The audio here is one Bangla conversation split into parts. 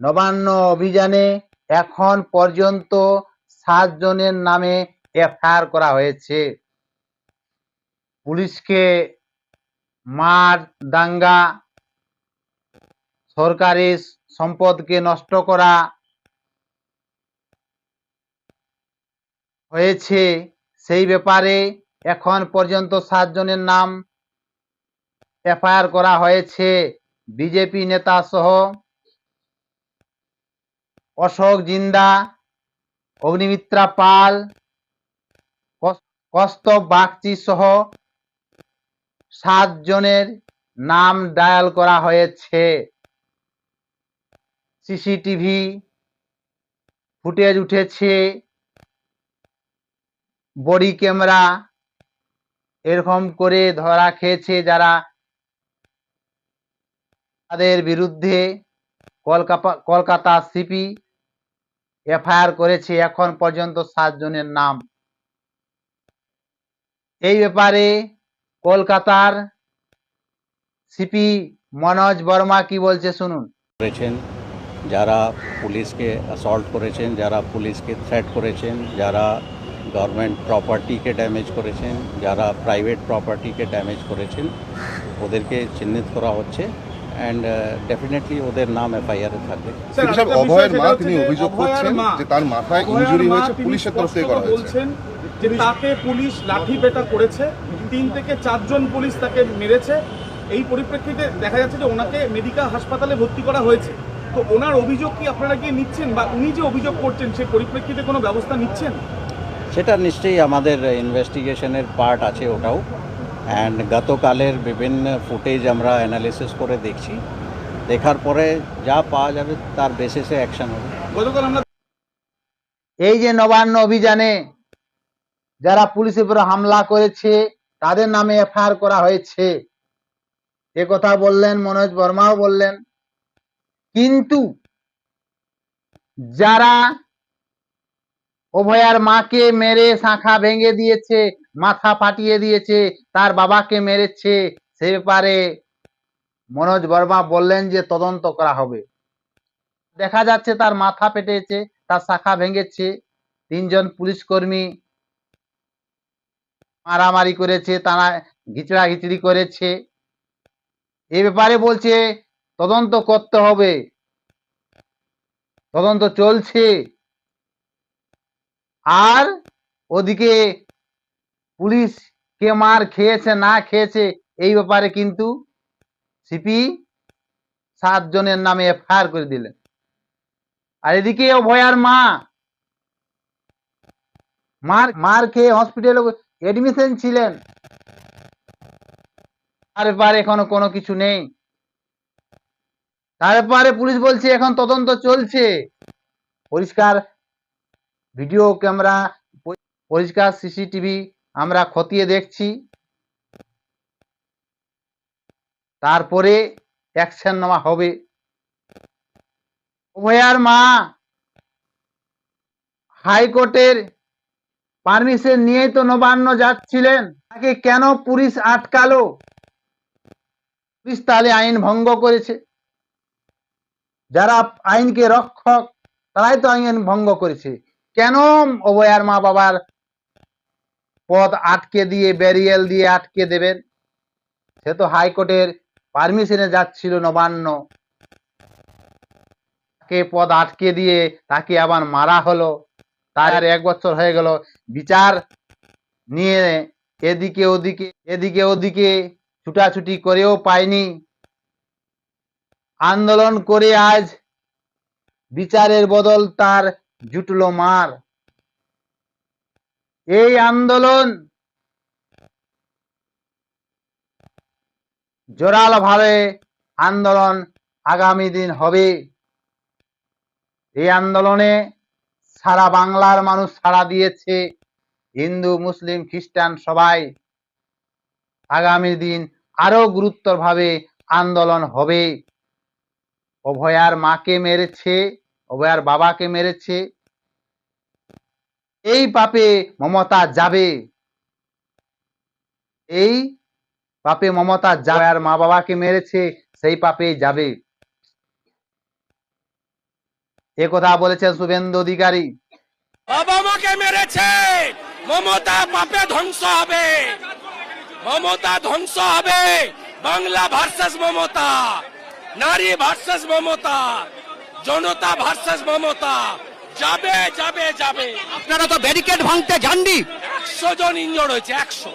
নবান্ন অভিযানে এখন পর্যন্ত সাত জনের নামে এফআইআর করা হয়েছে। পুলিশকে মার দাঙ্গা, সরকারি সম্পদকে নষ্ট করা হয়েছে। সেই ব্যাপারে এখন পর্যন্ত সাতজনের নাম এফআইআর করা হয়েছে। বিজেপি নেতা সহ অশোক জিন্দা, অগ্নিমিত্রা পাল, কস- কস্তব বাগচি সহ সাত জনের নাম ডায়াল করা হয়েছে। সিসিটিভি ফুটেজ উঠেছে। বডি ক্যামেরা এরকম করে ধরা খেয়েছে যারা তাদের বিরুদ্ধে কলকাতা কলকাতা সিপি এফআইআর করেছে এখন পর্যন্ত সাত জনের নাম। এই ব্যাপারে কলকাতার সিপি মনোজ বর্মা কি বলছে শুনুন। করেছেন, যারা পুলিশকে অ্যাসল্ট করেছেন, যারা পুলিশকে থ্রেট করেছেন, যারা গভর্নমেন্ট প্রপার্টিকে ড্যামেজ করেছেন, যারা প্রাইভেট প্রপার্টিকে ড্যামেজ করেছেন, ওদেরকে চিহ্নিত করা হচ্ছে। অ্যান্ড ডেফিনেটলি ওদের নাম এফআইআরে থাকবে। স্যার, অভয়ের মা তিনি অভিযোগ করছেন যে তার মাথায় ইনজুরি হয়েছে পুলিশের তরফ থেকে করা হয়েছে। যে তাকে পুলিশ লাঠি পেটা করেছে তিন থেকে চারজন পুলিশ তাকে মেরেছে। এই পরিপ্রেক্ষিতে দেখা যাচ্ছে যে ওনাকে মেডিকেল হাসপাতালে ভর্তি করা হয়েছে। তো ওনার অভিযোগ কি আপনারা কি নিচ্ছেন বা উনি যে অভিযোগ করছেন সেই পরিপ্রেক্ষিতে কোনো ব্যবস্থা নিচ্ছেন? সেটা নিশ্চয়ই আমাদের ইনভেস্টিগেশনের পার্ট আছে ওটাও। অ্যান্ড গতকালের বিভিন্ন ফুটেজ আমরা অ্যানালিসিস করে দেখছি। দেখার পরে যা পাওয়া যাবে তার বেসিসে অ্যাকশন হবে। এই যে নবান্ন অভিযানে যারা পুলিশের উপরে হামলা করেছে, তাদের নামে এফআইআর করা হয়েছে। এ কথা বললেন মনোজ বর্মাও বললেন। কিন্তু যারা অভয়ার মাকে মেরে শাখা ভেঙে দিয়েছে মাথা ফাটিয়ে দিয়েছে, তার বাবাকে মেরেছে। সে ব্যাপারে মনোজ বর্মা বললেন যে তদন্ত করা হবে। দেখা যাচ্ছে তার মাথা পেটেছে তার শাখা ভেঙেছে। তিনজন পুলিশ কর্মী মারামারি করেছে, তারা ঘিচড়া ঘিচড়ি করেছে। এ ব্যাপারে বলছে, তদন্ত করতে হবে। তদন্ত চলছে। আর ওদিকে পুলিশ কে মার খেয়েছে, না খেয়েছে, এই ব্যাপারে কিন্তু সিপি সাত জনের নামে এফআইআর করে দিলেন। আর এদিকে অভয়ার মা, মার মার খেয়ে হসপিটালে এডমিশন ছিলেন। তার ব্যাপারে এখনও কোনো কিছু নেই। তারপরে পুলিশ বলছে, এখন তদন্ত চলছে। পরিষ্কার ভিডিও ক্যামেরা পরিষ্কার সিসিটিভি আমরা খতিয়ে দেখছি। তারপরে অ্যাকশন নেওয়া হবে। উভয়ার মা হাইকোর্টের পারমিশন নিয়েই তো নবান্ন যাচ্ছিলেন। তাকে কেন পুলিশ আটকালো? পুলিশ তাহলে আইন ভঙ্গ করেছে। যারা আইনকে রক্ষক, তারাই তো আইন ভঙ্গ করেছে। কেন অভয়ার মা বাবার পথ আটকে দিয়ে, ব্যারিয়েল দিয়ে আটকে দেবেন। সে তো হাইকোর্টের পারমিশনে যাচ্ছিল, নবান্ন। তাকে পদ আটকে দিয়ে তাকে আবার মারা হলো। তার এক বছর হয়ে গেল। বিচার নিয়ে এদিকে ওদিকে এদিকে ওদিকে ছুটাছুটি করেও পায়নি। আন্দোলন করে আজ বিচারের বদল তার জুটলো মার। এই আন্দোলন জোরালো ভাবে আন্দোলন আগামী দিন হবে। এই আন্দোলনে সারা বাংলার মানুষ সাড়া দিয়েছে। হিন্দু, মুসলিম, খ্রিস্টান সবাই আগামী দিন আরও গুরুত্বভাবে আন্দোলন হবে। অভয়ার মাকে মেরেছে, অভয়ার বাবাকে মেরেছে এই পাপে মমতা যাবে। এই পাপে মমতা যাবে আর মা বাবাকে মেরেছে, সেই পাপে যাবে। এ কথা বলেছেন শুভেন্দু অধিকারী। বাবা মাকে মেরেছে, মমতা পাপে ধ্বংস হবে। মমতা ধ্বংস হবে, বাংলা ভার্সেস মমতা, নারী ভার্সেস মমতা, জনতা ভার্সেস মমতা। যাবে যাবে যাবে। আপনারা তো ব্যারিকেড ভাঙতে যাননি। একশো জন ইঞ্জোর হয়েছে একশো।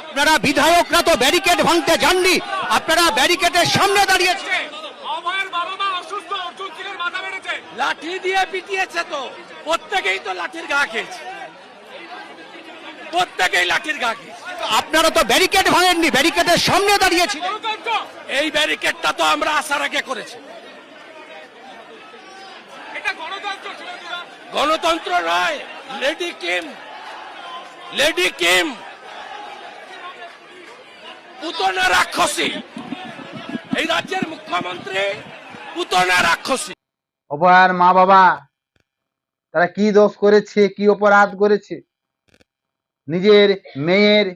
আপনারা বিধায়করা তো ব্যারিকেড ভাঙতে যাননি। আপনারা ব্যারিকেডের সামনে দাঁড়িয়েছে। লাঠি দিয়ে পিটিয়েছে তো। প্রত্যেকেই তো লাঠির গা খেয়েছে। প্রত্যেকেই লাঠির গা খেয়েছে। আপনারা তো ব্যারিকেড ভাঙেননি ব্যারিকেডের সামনে দাঁড়িয়েছে এই ব্যারিকেডটা তো আমরা আসার আগে করেছি। গণতন্ত্র নয় lady Kim lady Kim Putana রাক্ষসী। এই রাজ্যের মুখ্যমন্ত্রী পুতনা রাক্ষসী। অভয়ার মা বাবা, তারা কি দোষ করেছে, কি অপরাধ করেছে? নিজের মেয়ের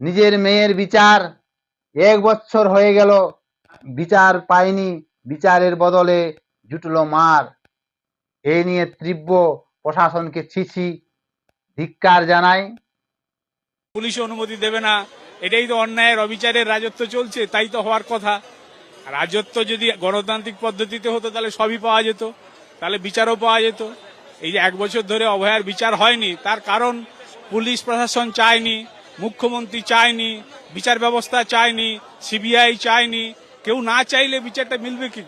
নিজের মেয়ের বিচার এক বছর হয়ে গেল। বিচার পায়নি, বিচারের বদলে জুটলো মার। এই নিয়ে তীব্র প্রশাসনকে ছিছি, ধিক্কার জানায় পুলিশ অনুমতি দেবে না, এটাই তো অন্যায়ের, অবিচারের রাজত্ব চলছে, তাই তো হওয়ার কথা। রাজত্ব যদি গণতান্ত্রিক পদ্ধতিতে হতো, তাহলে সবই পাওয়া যেত, তাহলে বিচারও পাওয়া যেত। এই যে এক বছর ধরে অভয়ার বিচার হয়নি, তার কারণ পুলিশ প্রশাসন চায়নি, মুখ্যমন্ত্রী চায়নি, বিচার ব্যবস্থা চায়নি, সিবিআই চায়নি কেউ না চাইলে বিচারটা মিলবে কি করে?